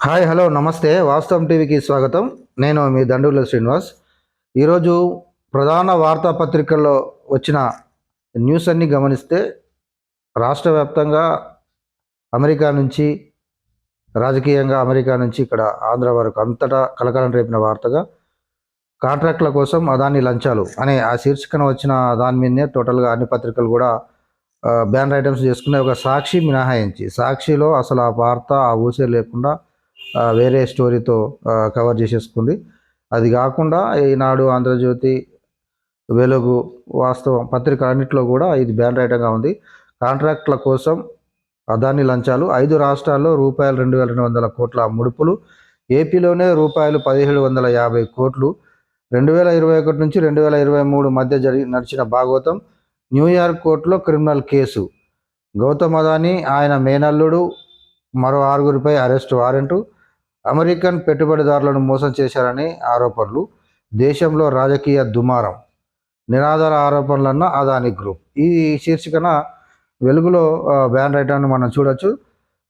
Hi hello నమస్తే. వాస్తవం టీవీకి స్వాగతం. నేను మీ దండూల శ్రీనివాస్. ఈరోజు ప్రధాన వార్తాపత్రికల్లో వచ్చిన న్యూస్ అన్ని గమనిస్తే రాష్ట్ర వ్యాప్తంగా అమెరికా నుంచి రాజకీయంగా అమెరికా నుంచి ఇక్కడ ఆంధ్ర వరకు అంతటా కలకలం రేపిన వార్తగా కాంట్రాక్ట్ల కోసం అదాని లంచాలు అనే ఆ శీర్షికన వచ్చిన దాని మీదనే టోటల్గా అన్ని పత్రికలు కూడా బ్యానర్ ఐటమ్స్ చేసుకునే ఒక సాక్షి మినహాయించి సాక్షిలో అసలు ఆ వార్త ఆ ఊసే లేకుండా వేరే స్టోరీతో కవర్ చేసేసుకుంది. అది కాకుండా ఈనాడు ఆంధ్రజ్యోతి వెలుగు వాస్తవం పత్రిక అన్నింటిలో కూడా ఇది బ్యాన్ రైటంగా ఉంది. కాంట్రాక్ట్ల కోసం అదాని లంచాలు ఐదు రాష్ట్రాల్లో రూపాయలు రెండు వేల రెండు వందల కోట్ల ముడుపులు ఏపీలోనే రూపాయలు పదిహేడు వందల యాభై కోట్లు రెండు వేల ఇరవై ఒకటి నుంచి రెండు వేల ఇరవై మూడు మధ్య జరిగి నడిచిన భాగవతం న్యూయార్క్ కోర్టులో క్రిమినల్ కేసు. గౌతమ్ అదాని ఆయన మేనల్లుడు మరో ఆరుగురిపై అరెస్ట్ వారెంటు. అమెరికన్ పెట్టుబడిదారులను మోసం చేశారని ఆరోపణలు దేశంలో రాజకీయ దుమారం నినాదాల ఆరోపణలన్న అదాని గ్రూప్. ఈ శీర్షికన వెలుగులో బ్యాన్ రైటర్ను మనం చూడొచ్చు.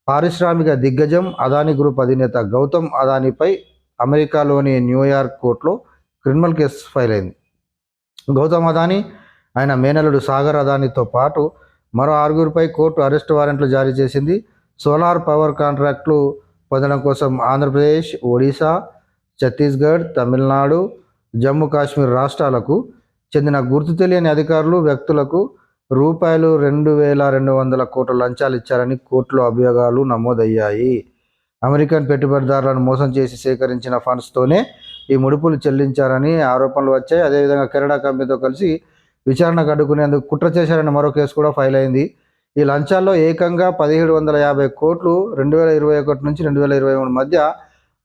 పారిశ్రామిక దిగ్గజం అదాని గ్రూప్ అధినేత గౌతమ్ అదానిపై అమెరికాలోని న్యూయార్క్ కోర్టులో క్రిమినల్ కేసు ఫైల్ అయింది. గౌతమ్ అదాని ఆయన మేనలుడు సాగర్ అదానితో పాటు మరో ఆరుగురిపై కోర్టు అరెస్ట్ వారెంట్లు జారీ చేసింది. సోలార్ పవర్ కాంట్రాక్టులు పొందడం కోసం ఆంధ్రప్రదేశ్ ఒడిశా ఛత్తీస్గఢ్ తమిళనాడు జమ్మూ కాశ్మీర్ రాష్ట్రాలకు చెందిన గుర్తు తెలియని అధికారులు వ్యక్తులకు రూపాయలు రెండు వేల రెండు వందల కోట్ల లంచాలు ఇచ్చారని కోర్టులో అభియోగాలు నమోదయ్యాయి. అమెరికన్ పెట్టుబడిదారులను మోసం చేసి సేకరించిన ఫండ్స్తోనే ఈ ముడుపులు చెల్లించారని ఆరోపణలు వచ్చాయి. అదేవిధంగా కెనడా కంపెనీతో కలిసి విచారణకు అడ్డుకునేందుకు కుట్ర చేశారని మరో కేసు కూడా ఫైల్ అయింది. ఈ లంచాల్లో ఏకంగా పదిహేడు వందల యాభై కోట్లు రెండు వేల ఇరవై ఒకటి నుంచి రెండు వేల ఇరవై మూడు మధ్య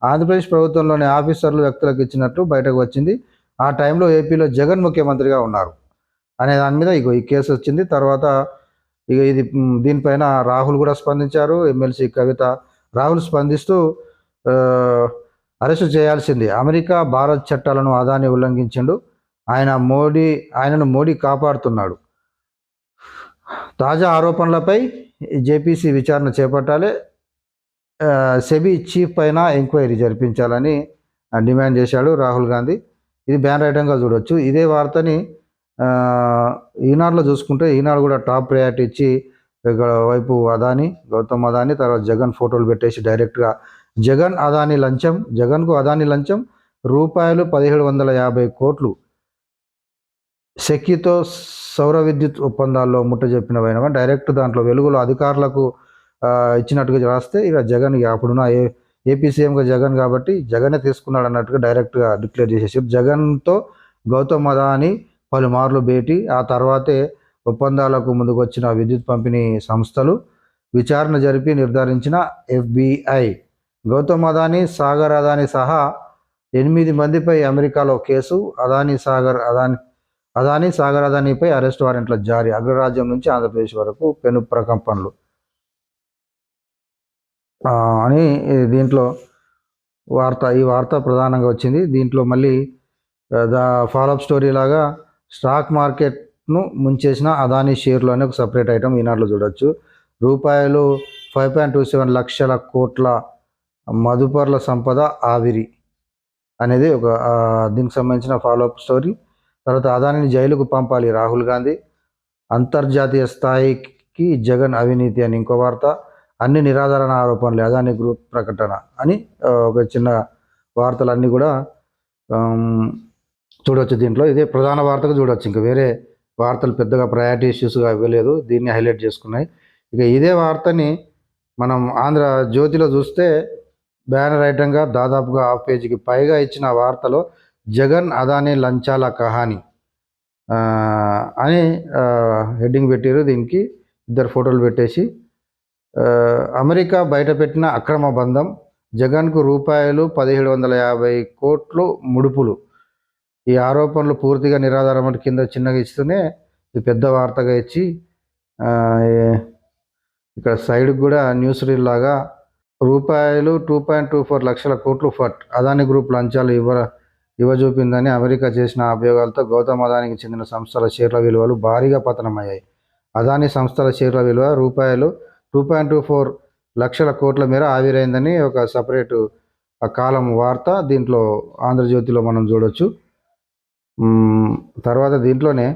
ఆంధ్రప్రదేశ్ ప్రభుత్వంలోని ఆఫీసర్లు వ్యక్తులకు ఇచ్చినట్టు బయటకు వచ్చింది. ఆ టైంలో ఏపీలో జగన్ ముఖ్యమంత్రిగా ఉన్నారు. అనే దాని మీద ఇగో ఈ కేసు వచ్చింది. తర్వాత ఇక ఇది దీనిపైన రాహుల్ కూడా స్పందించారు. ఎమ్మెల్సీ కవిత రాహుల్ స్పందిస్తూ అరెస్టు చేయాల్సింది. అమెరికా భారత్ చట్టాలను అదాని ఉల్లంఘించిండు. ఆయన మోడీ ఆయనను మోడీ కాపాడుతున్నాడు. తాజా ఆరోపణలపై జేపీసీ విచారణ చేపట్టాలి. సెబీ చీఫ్ పైన ఎంక్వైరీ జరిపించాలని డిమాండ్ చేశాడు రాహుల్ గాంధీ. ఇది బ్యాన్ రైటంగా చూడొచ్చు. ఇదే వార్తని ఈనాడులో చూసుకుంటే ఈనాడు కూడా టాప్ ప్రయారిటీ ఇచ్చి ఇక్కడ వైపు అదాని గౌతమ్ అదాని తర్వాత జగన్ ఫోటోలు పెట్టేసి డైరెక్ట్గా జగన్ అదాని లంచం జగన్కు అదాని లంచం రూపాయలు పదిహేడు వందల యాభై కోట్లు. శక్తితో సౌర విద్యుత్ ఒప్పందాల్లో ముట్టజెప్పినవైన డైరెక్ట్ దాంట్లో వెలుగులో అధికారులకు ఇచ్చినట్టుగా రాస్తే ఇక జగన్ ఇక అప్పుడున్న ఏ ఏపీ సీఎంగా జగన్ కాబట్టి జగనే తీసుకున్నాడు అన్నట్టుగా డైరెక్ట్గా డిక్లేర్ చేసేసి జగన్తో గౌతమ్ అదాని పలుమార్లు భేటీ ఆ తర్వాతే ఒప్పందాలకు ముందుకు వచ్చిన విద్యుత్ పంపిణీ సంస్థలు విచారణ జరిపి నిర్ధారించిన ఎఫ్బిఐ. గౌతమ్ అదాని సాగర్ అదాని సహా ఎనిమిది మందిపై అమెరికాలో కేసు అదాని సాగర్ అదాని అదాని సాగర్ అదానిపై అరెస్ట్ వారెంట్ల జారీ అగ్రరాజ్యం నుంచి ఆంధ్రప్రదేశ్ వరకు పెను ప్రకంపనలు. అని దీంట్లో వార్త ఈ వార్త ప్రధానంగా వచ్చింది. దీంట్లో మళ్ళీ ద దా ఫాలోఅప్ స్టోరీ లాగా స్టాక్ మార్కెట్ను ముంచేసిన అదాని షేర్లు అనే ఒక సపరేట్ ఐటమ్ ఈనాడులో చూడొచ్చు. రూపాయలు ఫైవ్ పాయింట్ టూ సెవెన్ లక్షల కోట్ల మదుపర్ల సంపద ఆవిరి అనేది ఒక దీనికి సంబంధించిన ఫాలోఅప్ స్టోరీ. తర్వాత అదానిని జైలుకు పంపాలి రాహుల్ గాంధీ. అంతర్జాతీయ స్థాయికి జగన్ అవినీతి అని ఇంకో వార్త. అన్ని నిరాధారణ ఆరోపణలు అదాని గ్రూప్ ప్రకటన అని ఒక చిన్న వార్తలన్నీ కూడా చూడవచ్చు దీంట్లో. ఇదే ప్రధాన వార్తగా చూడవచ్చు ఇంకా వేరే వార్తలు పెద్దగా ప్రయారిటీ ఇష్యూస్గా ఇవ్వలేదు. దీన్ని హైలైట్ చేసుకున్నాయి. ఇక ఇదే వార్తని మనం ఆంధ్ర జ్యోతిలో చూస్తే బ్యానర్ ఐటంగా దాదాపుగా హాఫ్ పేజీకి పైగా ఇచ్చిన వార్తలో జగన్ అదానీ లంచాల కహాని. అని హెడ్డింగ్ పెట్టారు దీనికి ఇద్దరు ఫోటోలు పెట్టేసి అమెరికా బయటపెట్టిన అక్రమ బంధం జగన్కు రూపాయలు పదిహేడు వందల యాభై కోట్లు ముడుపులు. ఈ ఆరోపణలు పూర్తిగా నిరాధారం కింద చిన్నగా ఇస్తూనే ఇది పెద్ద వార్తగా ఇచ్చి ఇక్కడ సైడ్కి కూడా న్యూస్ రీల్ లాగా రూపాయలు టూ పాయింట్ టూ ఫోర్ లక్షల కోట్లు ఫట్ అదాని గ్రూప్ లంచాలు ఇవ్వ ఇవ్వజూపిందని అమెరికా చేసిన అభియోగాలతో గౌతమ్ అదానికి చెందిన సంస్థల షేర్ల విలువలు భారీగా పతనమయ్యాయి. అదాని సంస్థల షేర్ల విలువ రూపాయలు టూ పాయింట్ టూ ఫోర్ లక్షల కోట్ల మేర ఆవిరైందని ఒక సపరేటు ఆ కాలం వార్త దీంట్లో ఆంధ్రజ్యోతిలో మనం చూడొచ్చు. తర్వాత దీంట్లోనే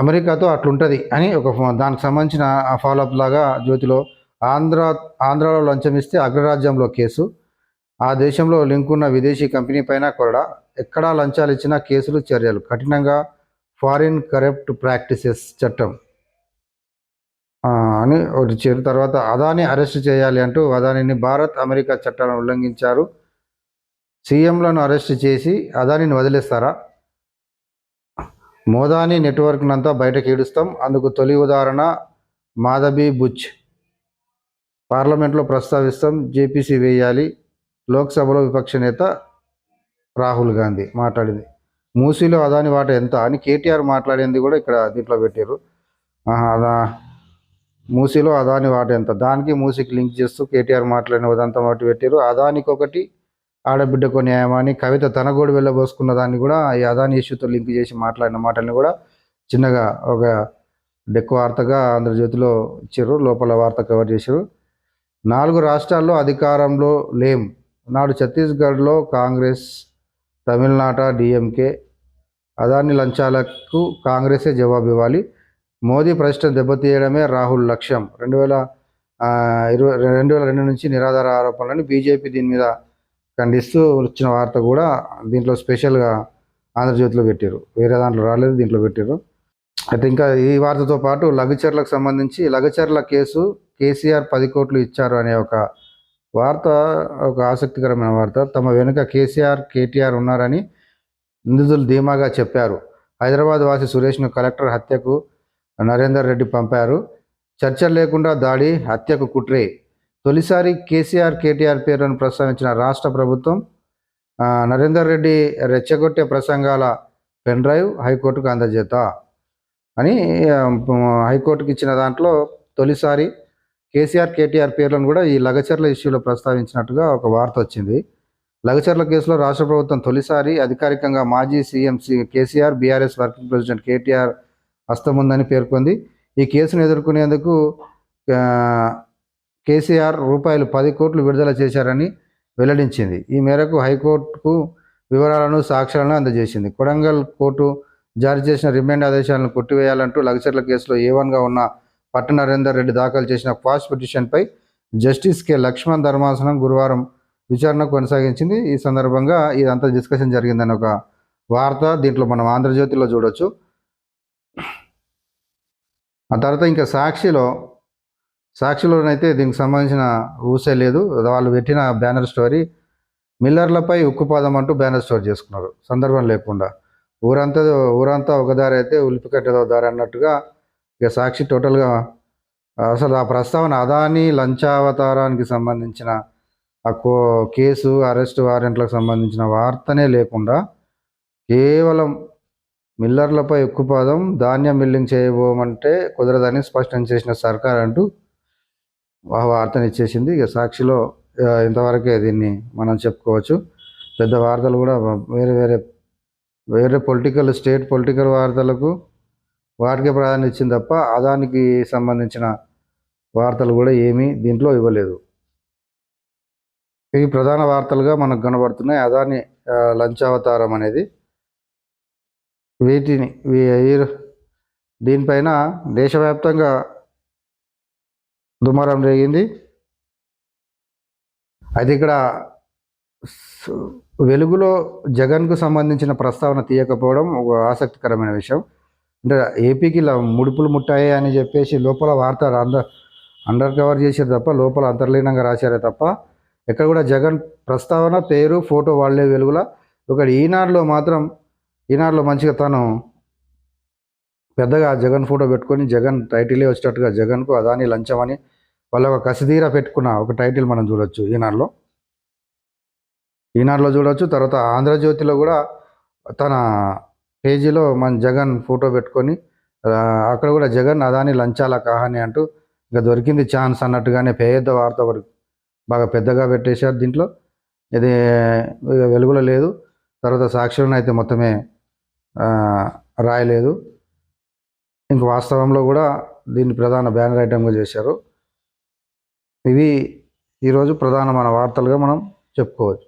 అమెరికాతో అట్లుంటుంది అని ఒక దానికి సంబంధించిన ఫాలోఅప్ లాగా జ్యోతిలో ఆంధ్ర ఆంధ్రాలో లంచం ఇస్తే అగ్రరాజ్యంలో కేసు. ఆ దేశంలో లింక్ ఉన్న విదేశీ కంపెనీ పైన కూడా ఎక్కడా లంచాలు ఇచ్చినా కేసులు చర్యలు. కఠినంగా ఫారిన్ కరప్ట్ ప్రాక్టీసెస్ చట్టం. అని ఒకటి చేరు. తర్వాత అదాని అరెస్ట్ చేయాలి అంటూ అదానిని భారత్ అమెరికా చట్టాలను ఉల్లంఘించారు. సీఎంలను అరెస్ట్ చేసి అదానిని వదిలేస్తారా? మోదాని నెట్వర్క్నంతా బయటకు ఈడుస్తాం అందుకు తొలి ఉదాహరణ మాధబీ బుచ్. పార్లమెంట్లో ప్రస్తావిస్తాం. జేపీసీ వేయాలి. లోక్సభలో విపక్ష నేత రాహుల్ గాంధీ మాట్లాడింది. మూసీలో అదాని వాట ఎంత? అని కేటీఆర్ మాట్లాడింది కూడా ఇక్కడ దీంట్లో పెట్టారు అదా మూసీలో అదాని వాట ఎంత? దానికి మూసీకి లింక్ చేస్తూ కేటీఆర్ మాట్లాడిన ఉదంతం వాటి పెట్టారు అదానికి ఒకటి ఆడబిడ్డకు న్యాయం కవిత తన కూడా వెళ్ళబోసుకున్న దాన్ని కూడా ఈ అదాని ఇష్యూతో లింక్ చేసి మాట్లాడిన మాటల్ని కూడా చిన్నగా ఒక డెక్ వార్తగా ఆంధ్రజ్యోతిలో ఇచ్చారు లోపల వార్త కవర్ చేశారు నాలుగు రాష్ట్రాల్లో అధికారంలో లేం. నాడు ఛత్తీస్గఢ్లో కాంగ్రెస్ తమిళనాట డిఎంకే అదాని లంచాలకు కాంగ్రెసే జవాబు ఇవ్వాలి మోదీ ప్రశ్న దెబ్బతీయడమే రాహుల్ లక్ష్యం. రెండు వేల ఇరవై రెండు వేల రెండు నుంచి నిరాధార ఆరోపణలని బీజేపీ దీని మీద ఖండిస్తూ వచ్చిన వార్త కూడా దీంట్లో స్పెషల్గా ఆంధ్రజ్యోతిలో పెట్టారు వేరే దాంట్లో రాలేదు దీంట్లో పెట్టారు అయితే ఇంకా ఈ వార్తతో పాటు లఘుచర్లకు సంబంధించి లఘుచర్ల కేసు కేసీఆర్ పది కోట్లు ఇచ్చారు అనే ఒక వార్త ఒక ఆసక్తికరమైన వార్త. తమ వెనుక కేసీఆర్ కేటీఆర్ ఉన్నారని నిందితులు ధీమాగా చెప్పారు. హైదరాబాద్ వాసి సురేష్ను కలెక్టర్ హత్యకు నరేందర్ రెడ్డి పంపారు. చర్చ లేకుండా దాడి హత్యకు కుట్రే. తొలిసారి కేసీఆర్ కేటీఆర్ పేరును ప్రస్తావించిన రాష్ట్ర ప్రభుత్వం నరేందర్ రెడ్డి రెచ్చగొట్టే ప్రసంగాల పెన్ డ్రైవ్ హైకోర్టుకు అందజేత అని హైకోర్టుకి ఇచ్చిన దాంట్లో తొలిసారి కేసీఆర్ కేటీఆర్ పేర్లను కూడా ఈ లగచర్ల ఇష్యూలో ప్రస్తావించినట్టుగా ఒక వార్త వచ్చింది. లగచర్ల కేసులో రాష్ట్ర ప్రభుత్వం తొలిసారి అధికారికంగా మాజీ CM C- KCR BRS working president KTR హస్తముందని పేర్కొంది. ఈ కేసును ఎదుర్కొనేందుకు కేసీఆర్ రూపాయలు పది కోట్లు విడుదల చేశారని వెల్లడించింది. ఈ మేరకు హైకోర్టుకు వివరాలను సాక్ష్యాలను అందజేసింది. కొడంగల్ కోర్టు జారీ చేసిన రిమాండ్ ఆదేశాలను కొట్టివేయాలంటూ లగచర్ల కేసులో ఏ వన్గా ఉన్న పట్ట నరేందర్ రెడ్డి దాఖలు చేసిన క్వాష్ పిటిషన్పై జస్టిస్ కె లక్ష్మణ్ ధర్మాసనం గురువారం విచారణ కొనసాగించింది. ఈ సందర్భంగా ఇదంతా డిస్కషన్ జరిగిందని ఒక వార్త దీంట్లో మనం ఆంధ్రజ్యోతిలో చూడొచ్చు. ఆ తర్వాత ఇంకా సాక్షిలో సాక్షిలోనైతే దీనికి సంబంధించిన ఊసే లేదు. వాళ్ళు పెట్టిన బ్యానర్ స్టోరీ మిల్లర్లపై ఉక్కుపాదం అంటూ బ్యానర్ స్టోర్ చేసుకున్నారు. సందర్భం లేకుండా. ఊరంతా ఊరంతా ఒక దారి అయితే ఉలిపికట్టేదో దారి అన్నట్టుగా ఇక సాక్షి టోటల్గా అసలు ఆ ప్రస్తావన అదాని లంచావతారానికి సంబంధించిన ఆ కో కేసు అరెస్ట్ వారెంట్లకు సంబంధించిన వార్తనే లేకుండా కేవలం మిల్లర్లపై ఉక్కుపాదం ధాన్యం మిల్లింగ్ చేయబోమంటే కుదరదని స్పష్టం చేసిన సర్కార్ అంటూ ఆ వార్తను ఇచ్చేసింది ఇక సాక్షిలో ఇంతవరకే దీన్ని మనం చెప్పుకోవచ్చు. పెద్ద వార్తలు కూడా వేరే వేరే వేరే పొలిటికల్ స్టేట్ పొలిటికల్ వార్తలకు వాటికే ప్రాధాన్యత ఇచ్చింది తప్ప అదానికి సంబంధించిన వార్తలు కూడా ఏమీ దీంట్లో ఇవ్వలేదు. ఇవి ప్రధాన వార్తలుగా మనకు కనబడుతున్నాయి. అదాని లంచావతారం అనేది. వీటిని దీనిపైన దేశవ్యాప్తంగా దుమారం రేగింది. అయితే ఇక్కడ వెలుగులో జగన్కు సంబంధించిన ప్రస్తావన తీయకపోవడం ఒక ఆసక్తికరమైన విషయం. అంటే ఏపీకి ఇలా ముడుపులు ముట్టాయి అని చెప్పేసి లోపల వార్త అంద అండర్ కవర్ చేశారు తప్ప లోపల అంతర్లీనంగా రాశారే తప్ప ఎక్కడ కూడా జగన్ ప్రస్తావన పేరు ఫోటో వాళ్ళే వెలుగుల. ఒకటి ఈనాడులో మాత్రం ఈనాడులో మంచిగా తను పెద్దగా జగన్ ఫోటో పెట్టుకొని జగన్ టైటిలే వచ్చేటట్టుగా జగన్కు అదాని లంచం అని వాళ్ళ ఒక కసిదీరా పెట్టుకున్న ఒక టైటిల్ మనం చూడొచ్చు ఈనాడులో. ఈనాడులో చూడొచ్చు తర్వాత ఆంధ్రజ్యోతిలో కూడా తన పేజీలో మన జగన్ ఫోటో పెట్టుకొని అక్కడ కూడా జగన్ అదాని లంచాల కాహాని అంటూ ఇంకా దొరికింది ఛాన్స్ అన్నట్టుగానే పెద్ద వార్త ఒకటి బాగా పెద్దగా పెట్టేశారు దీంట్లో. ఇది వెలుగులో లేదు. తర్వాత సాక్షులను అయితే మొత్తమే రాయలేదు. ఇంక వాస్తవంలో కూడా దీన్ని ప్రధాన బ్యానర్ ఐటమ్గా చేశారు. ఇవి ఈరోజు ప్రధాన మన వార్తలుగా మనం చెప్పుకోవచ్చు.